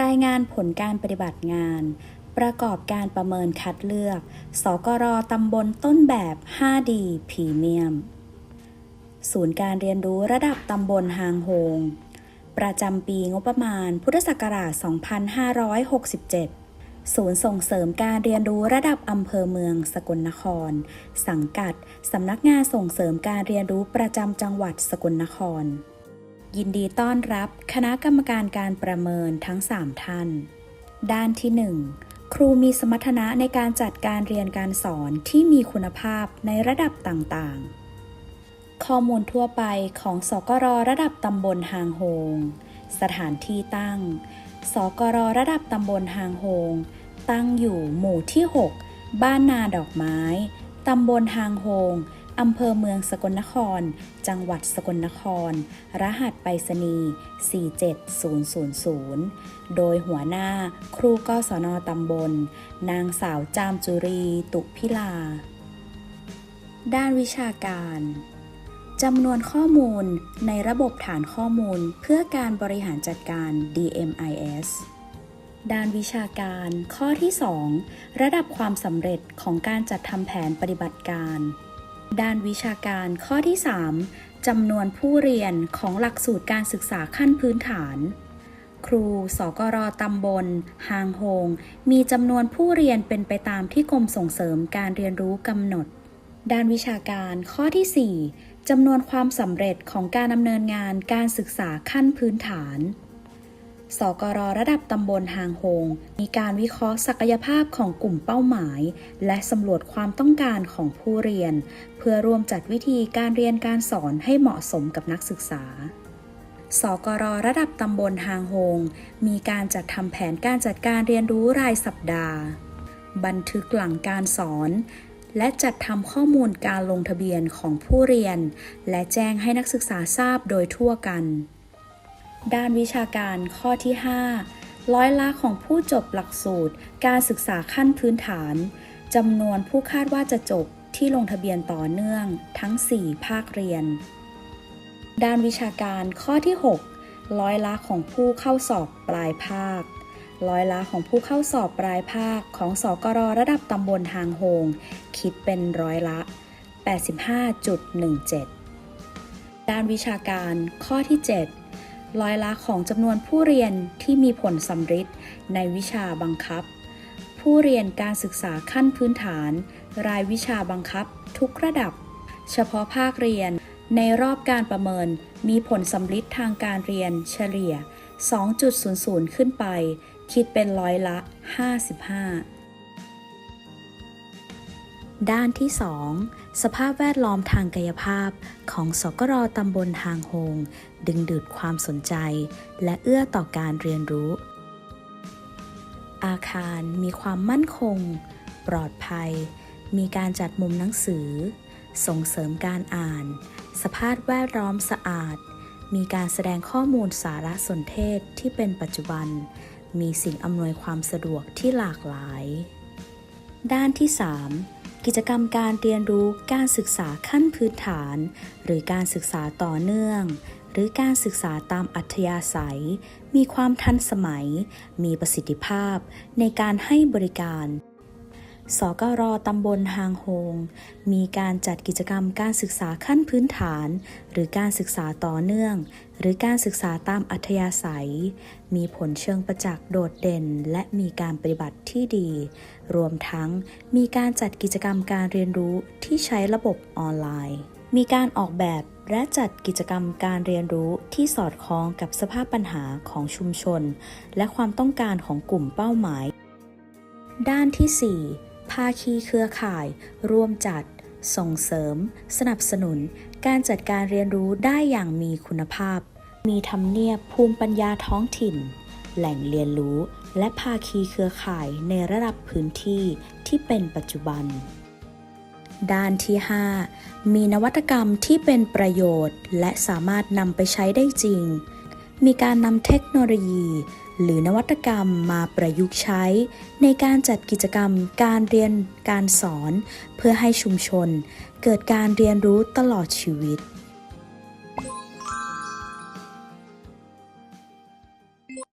รายงานผลการปฏิบัติงาน ประกอบการประเมินคัดเลือก สกรตำบลต้นแบบ 5D พรีเมียม ศูนย์การเรียนรู้ระดับตำบลฮางโฮง ประจำปีงบประมาณ พุทธศักราช 2567 ศูนย์ส่งเสริมการเรียนรู้ระดับอำเภอเมืองสกลนคร สังกัด สำนักงานส่งเสริมการเรียนรู้ประจำจังหวัดสกลนคร ยินดีต้อนรับคณะกรรมการการประเมินทั้ง 3 ท่าน ด้านที่ 1 ครูมีสมรรถนะในการจัดการเรียนการสอนที่มีคุณภาพในระดับต่างๆ ข้อมูลทั่วไปของสกรระดับตำบลฮางโฮง สถานที่ตั้ง สกรระดับตำบลฮางโฮง ตั้งอยู่หมู่ที่ 6 บ้านนาดอกไม้ ตำบลฮางโฮง อำเภอเมืองสกลนคร จังหวัดสกลนคร รหัสไปรษณีย์ 47000 โดยหัวหน้าครูกศนตำบล นางสาวจามจุรีตุพิลา ด้านวิชาการจำนวนข้อมูลในระบบฐานข้อมูลเพื่อการบริหารจัดการ DMIS ด้านวิชาการข้อที่ 2 ระดับความสำเร็จของการจัดทำแผนปฏิบัติการ ด้านวิชาการข้อที่ 3จำนวนผู้เรียนของหลักสูตรการศึกษาขั้นพื้นฐาน ครูสกรตำบลฮางโฮง มีจำนวนผู้เรียนเป็นไปตามที่กรมส่งเสริมการเรียนรู้กำหนด ด้านวิชาการข้อที่ 4จำนวนความสำเร็จของการดำเนินงานการศึกษาขั้นพื้นฐาน สกรระดับตำบลฮางโฮง มีการวิเคราะห์ศักยภาพของกลุ่มเป้าหมาย และสำรวจความต้องการของผู้เรียน เพื่อร่วมจัดวิธีการเรียนการสอนให้เหมาะสมกับนักศึกษาสกรระดับตำบลฮางโฮง มีการจัดทำแผนการจัดการเรียนรู้รายสัปดาห์ บันทึกหลังการสอน และจัดทำข้อมูลการลงทะเบียนของผู้เรียน และแจ้งให้นักศึกษาทราบโดยทั่วกัน ด้านวิชาการข้อที่ 5 ร้อยละของผู้จบหลักสูตร การศึกษาขั้นพื้นฐานจำนวนผู้คาดว่าจะจบที่ลงทะเบียนต่อเนื่องทั้ง 4 ภาคเรียน ด้านวิชาการข้อที่ 6 ร้อยละของผู้เข้าสอบปลายภาค ร้อยละของผู้เข้าสอบปลายภาคของสกรระดับตำบลฮางโฮง คิดเป็นร้อยละ 85.17 ด้านวิชาการข้อที่ 7 ร้อยละของจำนวนผู้เรียนที่มีผลสำฤทธิ์ในวิชาบังคับ ผู้เรียนการศึกษาขั้นพื้นฐาน รายวิชาบังคับ ทุกระดับ เฉพาะภาคเรียน ในรอบการประเมินมีผลสำฤทธิ์ทางการเรียนเฉลี่ย 2.00 ขึ้นไป คิดเป็นร้อยละ 55 ด้านที่ 2 สภาพแวดล้อมทางกายภาพของสกรตำบลทางโฮง ดึงดูดความสนใจ และเอื้อต่อการเรียนรู้ อาคารมีความมั่นคง ปลอดภัย มีการจัดมุมหนังสือ ส่งเสริมการอ่าน สภาพแวดล้อมสะอาด มีการแสดงข้อมูลสารสนเทศที่เป็นปัจจุบัน มีสิ่งอำนวยความสะดวกที่หลากหลาย ด้านที่ 3 กิจกรรมการเรียนรู้การศึกษาขั้นพื้นฐาน หรือการศึกษาต่อเนื่อง หรือการศึกษาตามอัธยาศัย มีความทันสมัย มีประสิทธิภาพในการให้บริการสกรตำบลฮางโฮง มีการจัดกิจกรรมการศึกษาขั้นพื้นฐาน หรือการศึกษาต่อเนื่อง หรือการศึกษาตามอัธยาศัย มีผลเชิงประจักษ์โดดเด่น และมีการปฏิบัติที่ดี รวมทั้งมีการจัดกิจกรรมการเรียนรู้ที่ใช้ระบบออนไลน์ มีการออกแบบและจัดกิจกรรมการเรียนรู้ที่สอดคล้องกับสภาพปัญหาของชุมชน และความต้องการของกลุ่มเป้าหมาย ด้านที่ 4 ภาคีเครือข่าย ร่วมจัด ส่งเสริม สนับสนุน การจัดการเรียนรู้ได้อย่างมีคุณภาพ มีทำเนียบภูมิปัญญาท้องถิ่น แหล่งเรียนรู้และภาคีเครือข่ายในระดับพื้นที่ที่เป็นปัจจุบัน ด้านที่ 5 มีนวัตกรรมที่เป็นประโยชน์ และสามารถนำไปใช้ได้จริง มีการนำเทคโนโลยี หรือนวัตกรรมมาประยุกต์ใช้ ในการจัดกิจกรรมการเรียนการสอน เพื่อให้ชุมชน เกิดการเรียนรู้ตลอดชีวิต